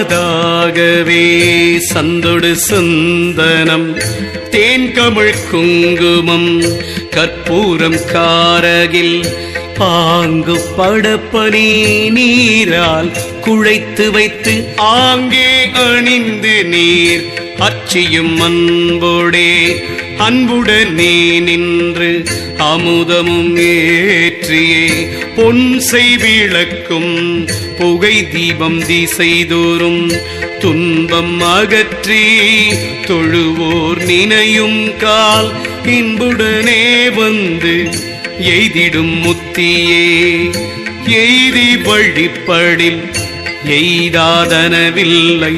சங்கமதாகவே சந்தொடு சுந்தனம். தேன் கமிழ் குங்குமம் கற்பூரம் காரகில் பாங்கு படப்பனி நீரால் குழைத்து வைத்து ஆங்கே அணிந்து நீர். அச்சியும் அன்போடே அன்புடனே நின்று அமுதமும் ஏற்றியே. பொன் செய்விளக்கும் புகை தீபம் திசைதோறும் துன்பம் அகற்றி தொழுவோர் நினையும் கால் இன்புடனே வந்து எய்திடும் முத்தியே. எய்தி வழிப்படில் எய்தாதனவில்லை.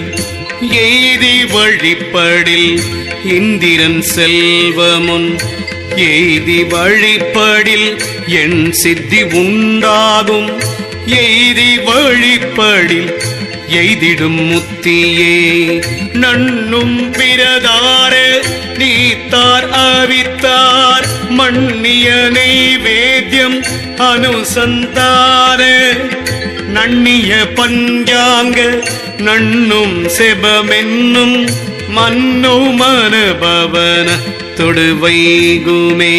எய்தி வழிப்படில் இந்திரன் செல்வமுன் எய்தி வழிப்படில் என் சித்தி உண்டாகும். எய்தி வழிப்படில் எய்திடும் முத்தியே. நண்ணும் பிரதார நீத்தார் அவித்தார். மண்ணிய நெய்வேத்தியம் அனுசந்தார. நன்னிய பஞ்சாங்க நண்ணும் செபமென்னும் மன்னோ மனபவன தொடுவைகுமே.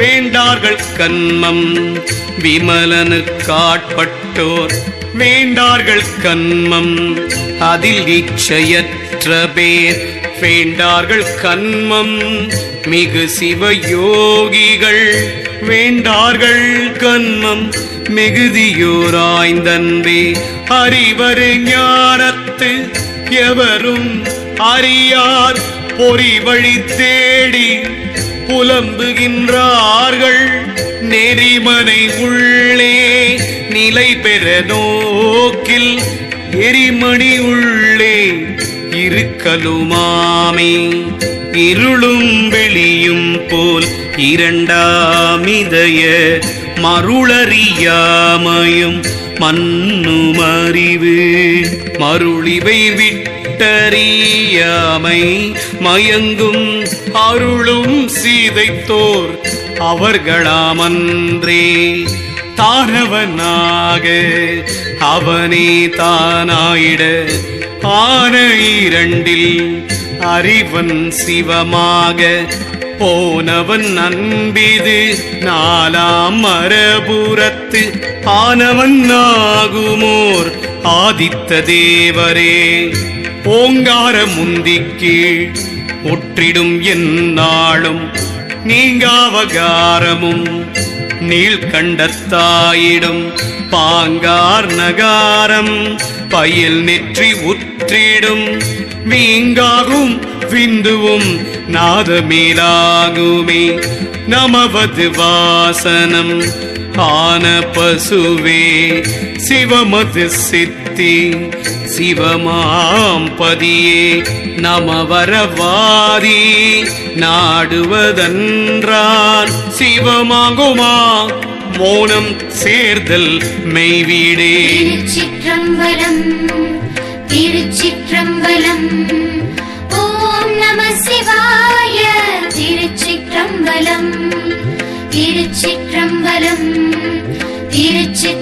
வேண்டார்கள் கண்மம். விமலனு காட்பட்டோர். வேண்டார்கள் கண்மம். அதில் இச்சையற்ற பேர். வேண்டார்கள் கண்மம். மிகு சிவயோகிகள். வேண்டார்கள் கண்மம். மிகுதியோராய்ந்தன்பே. அறிவரு ஞானத்து எவரும் அறியார். பொறி வழி தேடி புலம்புகின்றார்கள். நெறிமனை உள்ளே நிலை பெற நோக்கில் எரிமணி உள்ளே இருக்கலுமாமே. இருளும் வெளியும் போல் இரண்டாமிதய மருளறியாமையும் மண்ணுமறிவு மருளிவை விட்டு கேட்டறியாமை மயங்கும் அருளும் சீதைத்தோர் அவர்களாமன்றே. தானவனாக அவனே தானாயிட ஆன இரண்டில் அறிவன் சிவமாக போனவன் அன்பிது நாலாம் மரபுரத்து ஆனவன் ஆகுமோர் ஆதித்த தேவரே. ஓங்கார முந்திக்கு ஒற்றிடும் என்னாலும் நீங்காவகாரமும் நீள்கண்டத்தாயிடும் பாங்கார் நகாரம் பயில் நெற்றி உற்றிடும் வீங்காகும் விந்துவும் நாதமீலாகுமே நமவது வாசனம் ஆன பசுவே சிவமது சித்த சிவமாம் பதியே நமவரவாதி நாடுவதன்றான். சிவமாகுமா? மோனம் சேர்தல் மெய்வீடே. திருச்சிற்றம்பலம் திருச்சிற்றம்பலம். ஓம் நம சிவாய திருச்சிற்றம்பலம் திருச்சிற்றம்பலம் திருச்சி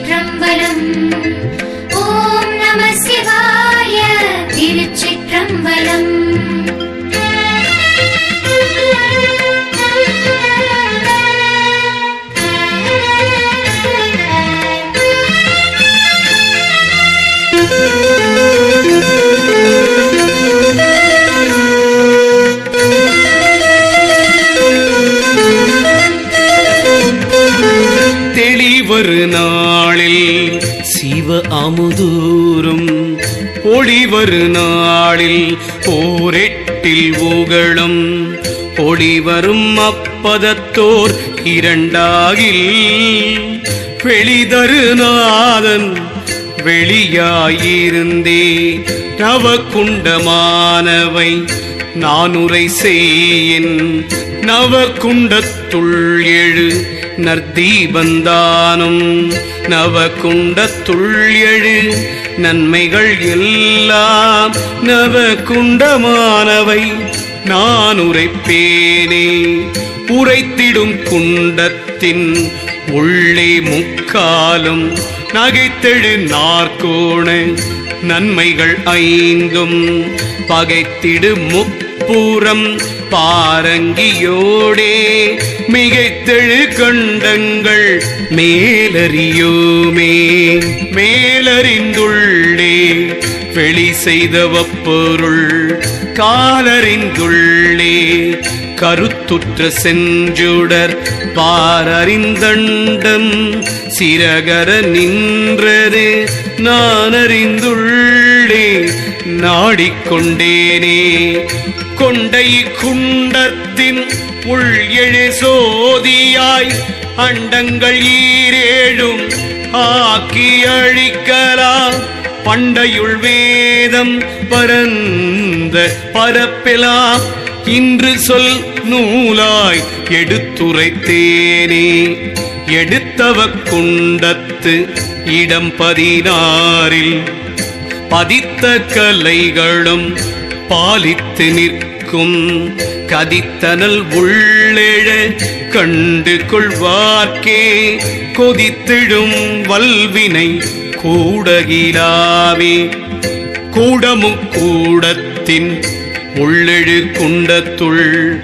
அமுதூரும் ஒளிவரு நாளில் ஓரெட்டில் ஊகளும் ஒளிவரும் அப்பதத்தோர் இரண்டாகில். வெளிதரு நாதன் வெளியாயிருந்தே. நவகுண்டமானவை நானுரை செய்யின் நவகுண்டத்துள் எழு நற்தீபந்தானும் நவகுண்டத்துள் எழு நன்மைகள் எல்லாம் நவகுண்டமானவை. நான் உரைப்பேனே உரைத்திடும் குண்டத்தின் உள்ளே முக்காலும் நகைத்தெழு நாற்கோண நன்மைகள் ஐந்தும் பகைத்திடு முப்புறம் பாரங்கியோடே மிகைத்தெழு கண்டங்கள் மேலறியோமே. மேலறிந்துள்ளே வெளி செய்தவப்பொருள் காலறிந்துள்ளே. கருத்துற்ற செஞ்சுடர் பாரறிந்தண்டம். சிரகர நின்றது நான் அறிந்துள்ளே நாடிக்கொண்டேனே. கொண்டை குண்டத்தின் உள் எழு சோதியாய் அண்டங்கள் ஈரேழும் ஆக்கி அழிக்கலாம் பண்டையுள் வேதம் பரந்த பரப்பிலாம் இன்று சொல் நூலாய் எடுத்துரைத்தேனே. எடுத்தவ குண்டத்து இடம் பதினாறில் பதித்த கலைகளும் பாலித்து நிற்கும். கதித்தனல் உள்ளெழ கண்டு கொள்வார்க்கே. கொதித்திடும் வல்வினை கூடகிலாவே. கூடமும் கூடத்தின் உள்ளெழு குண்டத்துள்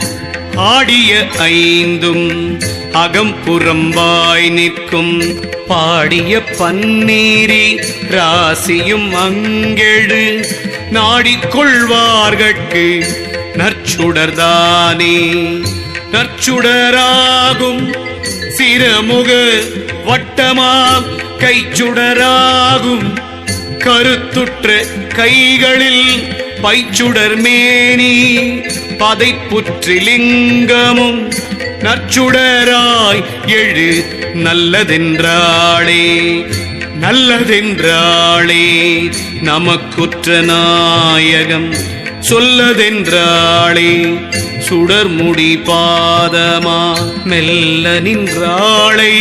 ஆடிய ஐந்தும் அகம்புறம்பாய் நிற்கும். பாடிய பன்னீரி ராசியும் அங்கெழு. நாடிக்கொள்வார்கட்கு நற்சுடர்தானே. நற்சுடராகும் சிறமுக வட்டமாம். கைச்சுடராகும் கருத்துற்ற கைகளில் பைச்சுடர் மேனி பதைப்புற்றிலிங்கமும் நற்சுடராய் எழு நல்லதென்றாளே நல்லதென்றாளே நமக்குற்ற நாயகம் சொல்லதென்றாளே சுடர்முடி பாதமா மெல்ல நின்றாளை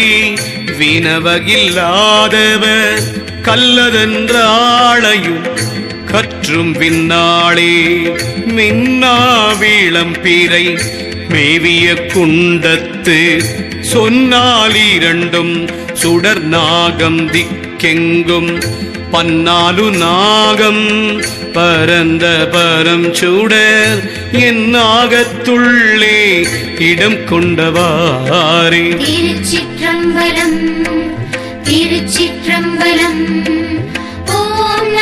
வினவகில்லாதவர் கல்லதென்றாளையும் கற்றும் விண்ணாளே மின்னாவீளம் பீரை மேவிய குண்டத்து சொன்னால் இரண்டும் சுடர் நாகம் திக்கெங்கும் பன்னாலு நாகம் பரந்த பரம் சுடர் என் நாகத்துள்ளே இடம் கொண்டவாரே திருச்சிற்றம்பலம் திருச்சிற்றம்பலம்.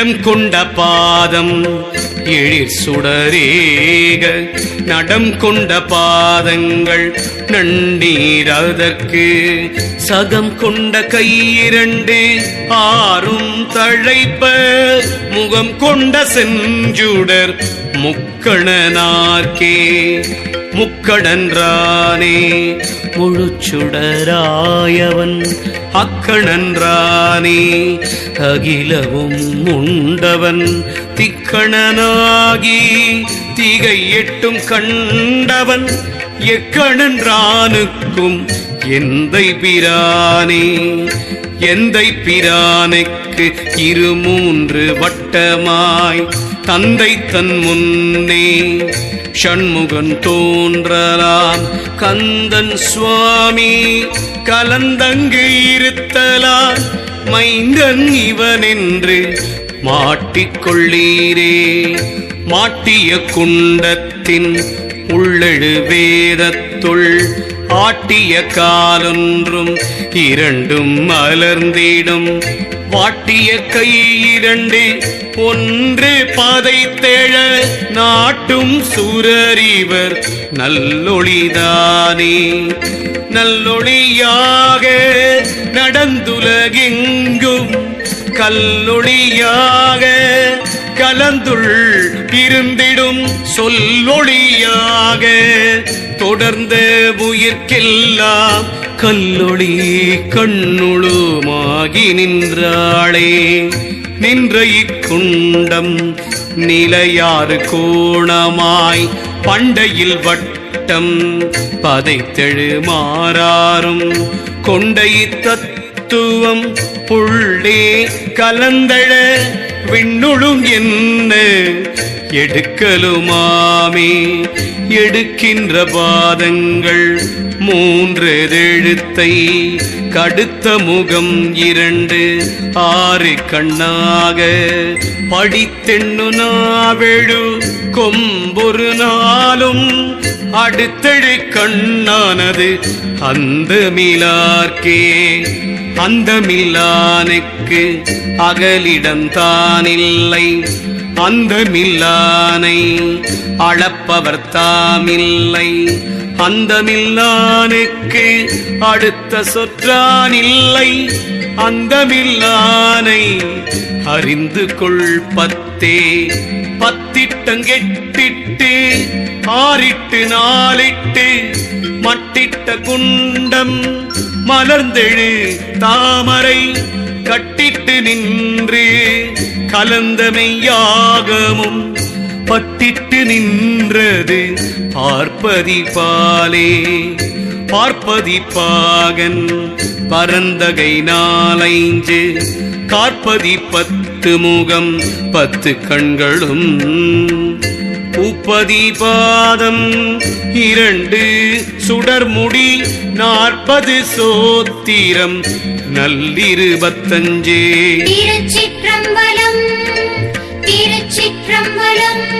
இடம் கொண்ட பாதம் எழிற் சுடரேக. நடம் கொண்ட பாதங்கள் நன்னீரதற்கு சகம் கொண்ட கையிரண்டு ஆறும் தழைப்ப. முகம் கொண்ட செஞ்சுடர் முக்கணனார்க்கே. முக்கடன்றானே. முழுச்சுடராயவன் அக்கணன்றானே. அகிலவும் உண்டவன் திக்கணனாகி திகை எட்டும் கண்டவன் எக்கணன்றானுக்கும் எந்தை பிரானே. எந்தை பிரானுக்கு இரு மூன்று வட்டமாய் தந்தை தன் முன்னே ஷண்முகன் தோன்றலாம். கந்தன் சுவாமி கலந்தங்கு இருத்தலான் மைந்தன் இவனென்று மாட்டிக்கொள்ளீரே மாட்டிய குண்டத்தின் உள்ளழு வேதத்துள் ஆட்டிய காலொன்றும் இரண்டும் மலர்ந்திடும். வாட்டிய கை இரண்டு ஒன்று பாதை தேழ நாட்டும் சுரறிவர் நல்லொளிதானே. நல்லொளியாக நடந்துலகெங்கும் கல்லொளியாக கலந்துள் இருந்திடும் சொல்லொளியாக. தொடர்ந்த உயிர்க்கெல்லாம் கல்லொளி கண்ணுளுமாகி நின்றாளே. நின்ற இக்குண்டம் நிலையாறு கோணமாய் பண்டையில் வட்டம் பதைத்தெழு மாறாரும். கொண்ட இத்தத்துவம் புள்ளே கலந்தழ விண்ணுளும் என்ன எடுக்கலுமாமே? எடுக்கின்ற பாதங்கள் மூன்று எழுத்தை கடுத்த முகம் இரண்டு ஆறு கண்ணாக படித்தெண்ணு நாவெழு கொம்பொரு நாளும் அடுத்தழு கண்ணானது அந்த மிலார்க்கே அந்த மில்லானுக்கு அகலிடந்தானில்லை அந்த மில்லானை அளப்பவர் தாமில்லை. அந்தமில்லானுக்கு அடுத்த சொற்றான் இல்லை அந்தமில்லானை அறிந்து கொள் பத்தே. பத்திட்டங்கெட்டிட்டு ஆறிட்டு நாளிட்டு மட்டிட்ட குண்டம் மலர்ந்தெழு தாமரை. கட்டிட்டு நின்று கலந்தமையாகமும் பட்டிட்டு நின்றது பார்ப்பதி பாலே பார்ப்பதி பாகன் பரந்தகை நாலைஞ்சு. கார்பதி பத்து முகம் பத்து கண்களும். பூப்பதி பாதம் இரண்டு சுடர்முடி நாற்பது சோத்திரம். நல்லிருபத்தஞ்சே திருச்சிற்றம்பலம் திருச்சிற்றம்பலம்.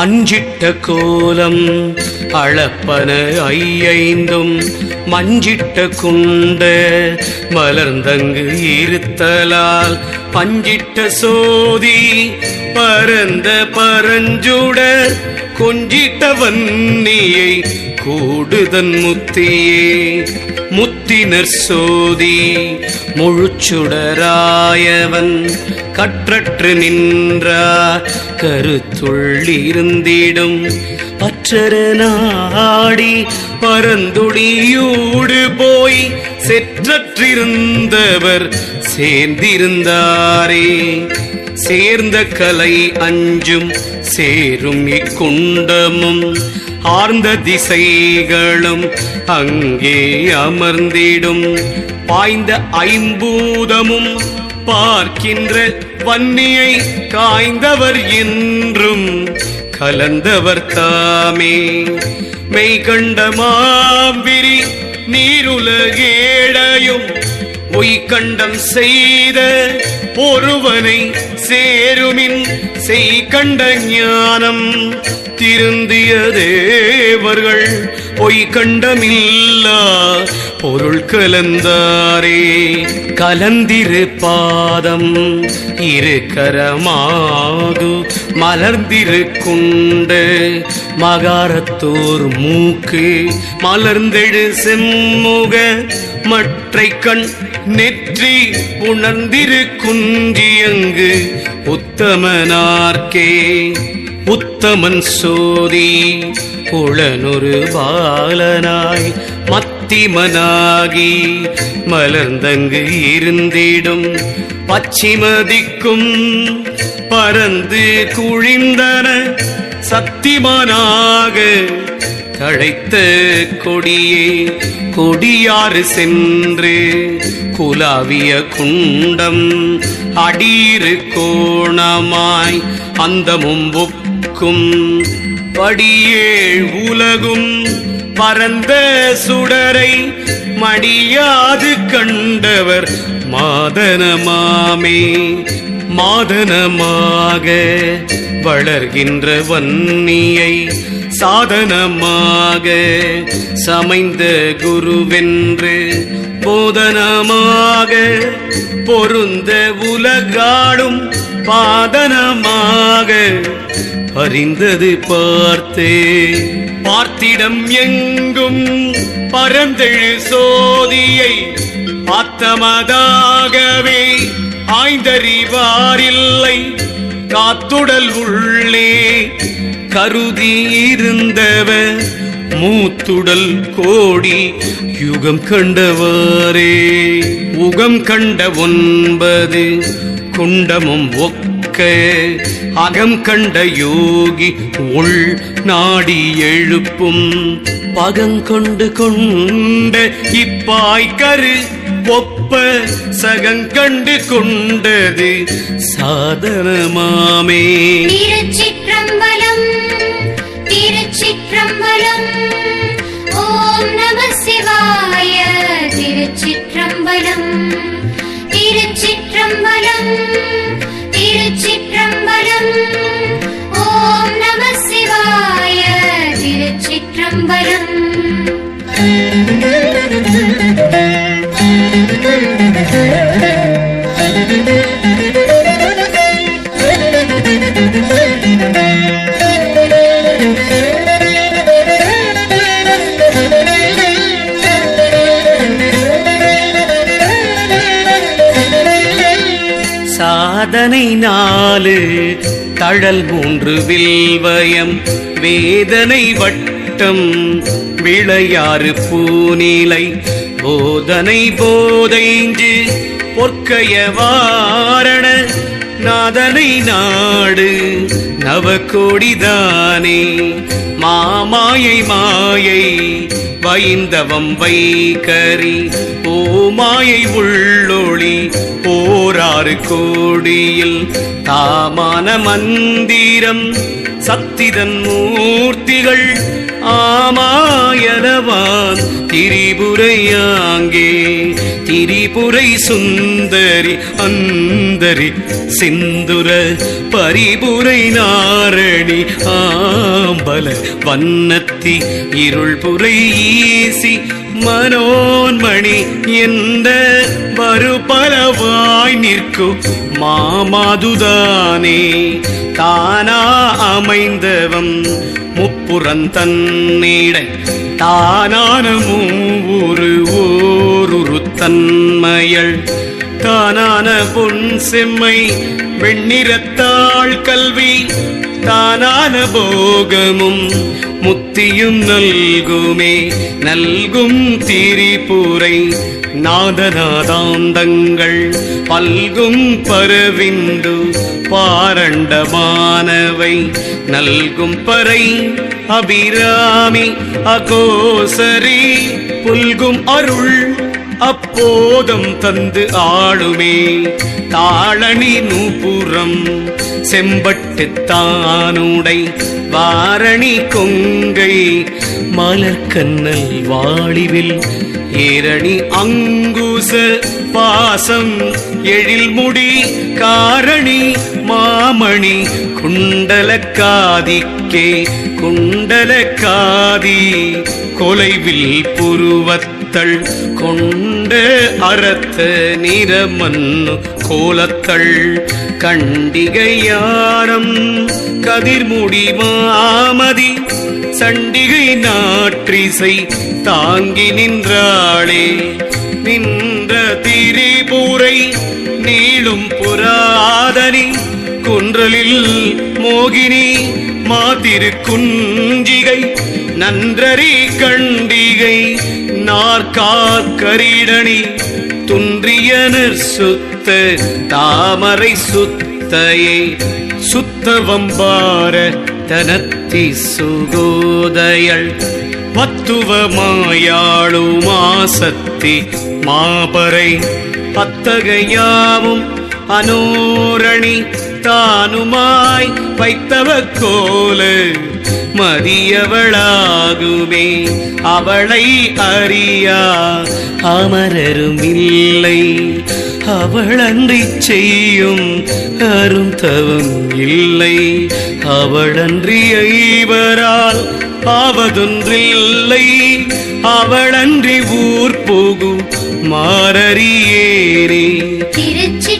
அஞ்சிட்ட கோலம் அளப்பன ஐயைந்தும் மஞ்சிட்ட குண்ட மலர்ந்தங்கு இருத்தலால் பஞ்சிட்ட சோதி பரந்த பரஞ்சுடர் கொஞ்சிட்ட வன்னியை கூடுதன் முத்தியே. முத்தினர் சோதி முழுச்சுடராயவன் கற்றற்று நின்றார் கருத்துள்ளிருந்திடும். பற்றர நாடி பரந்துடியூடு போய் செற்றற்றிருந்தவர் சேர்ந்திருந்தாரே. சேர்ந்த கலை அஞ்சும் சேரும் இக்குண்டமும் ஆர்ந்த திசைகளும் அங்கே அமர்ந்திடும். பாய்ந்த ஐம்பூதமும் பார்க்கின்ற வன்னியை காய்ந்தவர் என்றும் கலந்தவர் தாமே. மெய்கண்ட மாவிரி நீருலகேடையும் உய்கண்டம் செய்த ஒருவனை சேருமின் செய்கண்ட ஞானம். திருந்திய தேவர்கள் பொய் கண்டமில்லா பொருள் கலந்தாரே. கலந்திரு பாதம் இருக்கரமாகு கரமாகு மலர்ந்திரு குண்டு மகாரத்தோர் மூக்கு மலர்ந்தெழு செம்முக மற்றை கண் நெற்றி உணர்ந்திரு குஞ்சியங்கு உத்தமனார்க்கே. உத்தமன் சோதி உளனொரு பாலனாய் மத்திமனாகி மலர்ந்தங்கு இருந்திடும் பச்சிமதிக்கும் பறந்து குழிந்தன சத்திமனாக தழைத்த கொடியே கொடியாறு சென்று குலாவிய குண்டம் அடீரு கோணமாய் அந்த மும்புக்கும் படியேழ் உலகும் பரந்த சுடரை மடியாது கண்டவர் மாதனமாமே. மாதனமாக வளர்கின்ற வன்னியை சாதனமாக சமைந்த குருவென்று போதனமாக பொருந்த உலகாடும் பாதனமாக அறிந்தது பார்த்தே. பார்த்திடம் எங்கும் பரந்தெழு சோதியை ஆத்தமதாகவே ஆய்ந்தறிவாரில்லை. காத்துடல் உள்ளே கருதி இருந்தவர் மூத்துடல் கோடி யுகம் கண்டவாரே உகம் கண்ட ஒன்பது குண்டமும் ஒக்க. அகம் கண்ட யோகி உள் நாடி எழுப்பும். பகங்கொண்டு கொண்ட இப்பாய்கரு ஒப்ப சகங்கண்டு கொண்டது சாதனமாமே. திருச்சிற்றம்பலம் திருச்சிற்றம்பலம் ஓம் நம சிவாய திருச்சிற்றம்பலம் திருச்சிற்றம்பலம் திருச்சிற்றம் திருச்சிற்றம்பலம் ஓம் நம சிவாய திருச்சிற்றம்பலம். அதனை நாலு தழல் மூன்று வில்வயம் வேதனை வட்டம் விளையாறு பூநிலை போதனை போதைஞ்சு பொற்கைய வாரண நாதனை நாடு நவகோடிதானே மாமாயை மாயை வைந்தவம் வைகரி ஓமாயை உள்ளொளி போராறு கோடியில் தாமான மந்திரம் சத்திதன் மூர்த்திகள் ஆமாயனவான். திரிபுரையாங்கே திரிபுரை சுந்தரி அந்தரி சிந்துர பரிபுரை நாரணி ஆம்பல வண்ண ஒருத்தி இருள் புரை ஈசி மனோன்மணி எந்த மறுபலவாய் நிற்கும் மாமாதுதானே தானா அமைந்தவம் முப்புறந்தன்னிடை தானான மூவுரு ஓருரு தன்மையள். தானான பொன் செம்மை வெண்ணிறத்தாள் கல்வி. தானான போகமும் முத்தியும் நல்குமே நல்கும் திரிபுரை நாதநாதாந்தங்கள் பல்கும் பருவிந்து பாரண்டமானவை. நல்கும் பறை அபிராமி அகோசரி புல்கும் அருள் அப்போதம் தந்து ஆளுமே. தாளணி நூபுரம் செம்பட் தானுடை வாரணி கொங்கை. மலர்கண்ணல் வாழிவில் ஏரணி அங்குச பாசம். எழில்முடி காரணி மாமணி. குண்டலக்காதிக்கே குண்டலக்காதி கொலைவில் கோலத்தள் கொண்ட அறத்த நிறமன் கோலத்தள். கண்டிகையாரம் கதிர்முடி மாமதி சண்டிகை நாற்றிசை தாங்கி நின்றாளே. நின்ற திரிபுரை நீளும் புராதனி குன்றலில் மோகினி மாதிரு குஞ்சிகை நன்றறி கண்டிகை நாற்காக்கரிடணி துன்றியனர் சுத்த தாமரை சுத்தையை சுத்தவம்பார தனத்தி சுகோதயள் பத்துவமாயாளு மாசத்தி மாபரை அத்தகையாவும் அனோரணி தானுமாய் வைத்தவ கோல மதியவளாகுமே. அவளை அறியா அமரரும் இல்லை அவளன்றி செய்யும் அரும் அருந்தவம் இல்லை. அவளன்றி ஐவரால் ஆவதொன்றில்லை. அவளன்றி ஊர் போகும் மாறறியேனே திருச்சி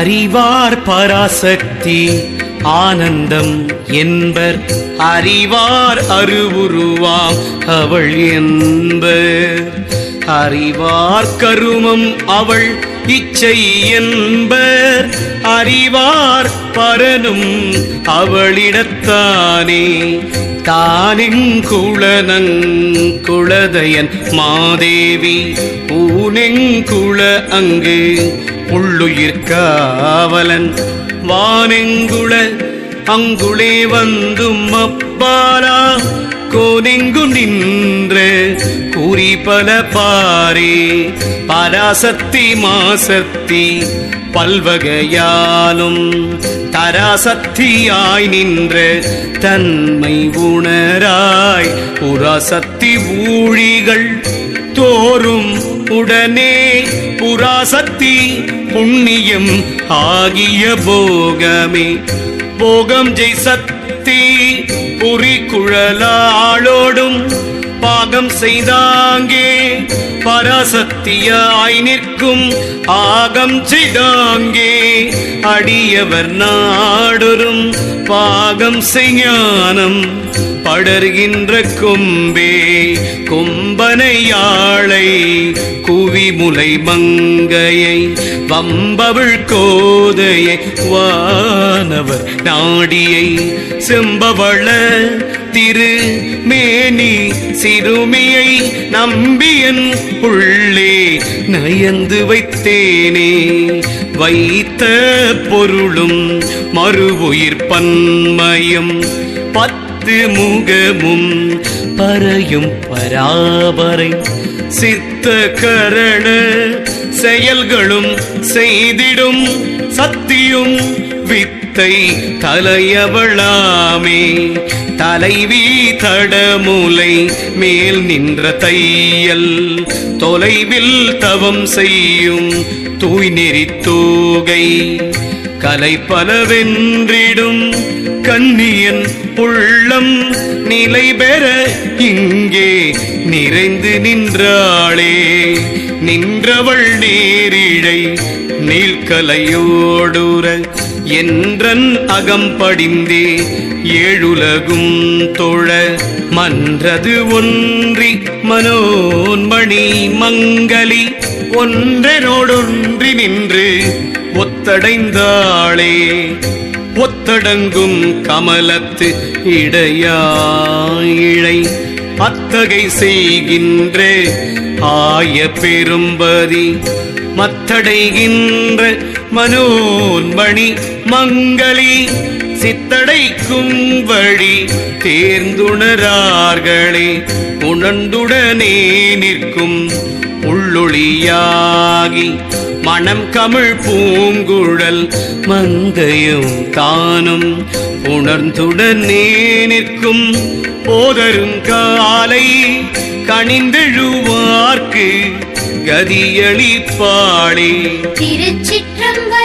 அறிவார் பராசக்தி ஆனந்தம் என்பர். அறிவார் அருவுருவாம் அவள் என்பர். அறிவார் கருமம் அவள் இச்சை என்பர். அறிவார் பரனும் அவளிடத்தானே. தானின் குளனங் குளதயன் மாதேவி ஊனெங்குள அங்கு புள்ளுயிர் காவலன். வானெங்குள அங்குளே வந்தும் அப்பாரா கோனெங்கு நின்று கூறி பல பாரே. பராசக்தி மாசக்தி பல்வகையாலும். தராசக்தியாய் நின்ற தன்மை உணராய். புறாசக்தி ஊழிகள் தோறும் உடனே புராசக்தி புண்ணியம் ஆகிய போகமே. போகம் ஜெய் சக்தி புரி குழலாளோடும் பாகம் செய்தாங்கே. பராசக்தியாய் நிற்கும் ஆகம் செய்தாங்கே. அடியவர் நாடொரும் பாகம் செய்ஞானம் படர்கின்ற கொம்பே. கொம்பனையாளை குவிமுலை மங்கையை வம்பவிழ் கோதையை வானவர் நாடியை செம்பவள திரு மேனி சிறுமியை நம்பியன் உள்ளே நயந்து வைத்தேனே. வைத்த பொருளும் மறுவுயிர் பன்மயம் பத்து முகமும் பறையும் பராபரை சித்த கரண செயல்களும் செய்திடும் சத்தியும் வித்தை தலையவளாமே தலைவி தடமுலை மேல் நின்ற தையல் தொலைவில் தவம் செய்யும் தூய் நெறித்தூகை கலை பலவென்றிடும் கண்ணியன் உள்ளம் நிலை பெற இங்கே நிறைந்து நின்றாளே. நின்றவள் நேரிழை நீள்கலையோடுற என்றன் அகம்படிந்தே ஏழுலகும் தொழ மன்றது ஒன்றி மனோன்மணி மங்களி ஒன்றனோடொன்றி நின்று ஒத்தடைந்தாளே ஒத்தடங்கும் கமலத்து இடையாயிழை அத்தகை செய்கின்ற ஆய பெரும்பதி மத்தடைகின்ற மனோன்மணி மங்களி சித்தடைக்கும் வழி தேர்ந்துணரார்களே உணர்ந்துடனே நிற்கும் உள்ளொளியாகி மணம் கமிழ் பூங்குழல் மங்கையும் தானும் உணர்ந்துடனே நிற்கும் போதருங்காலை கணிந்தெழுவார் கதியளிப்பாளே. திருச்சிற்றம்ப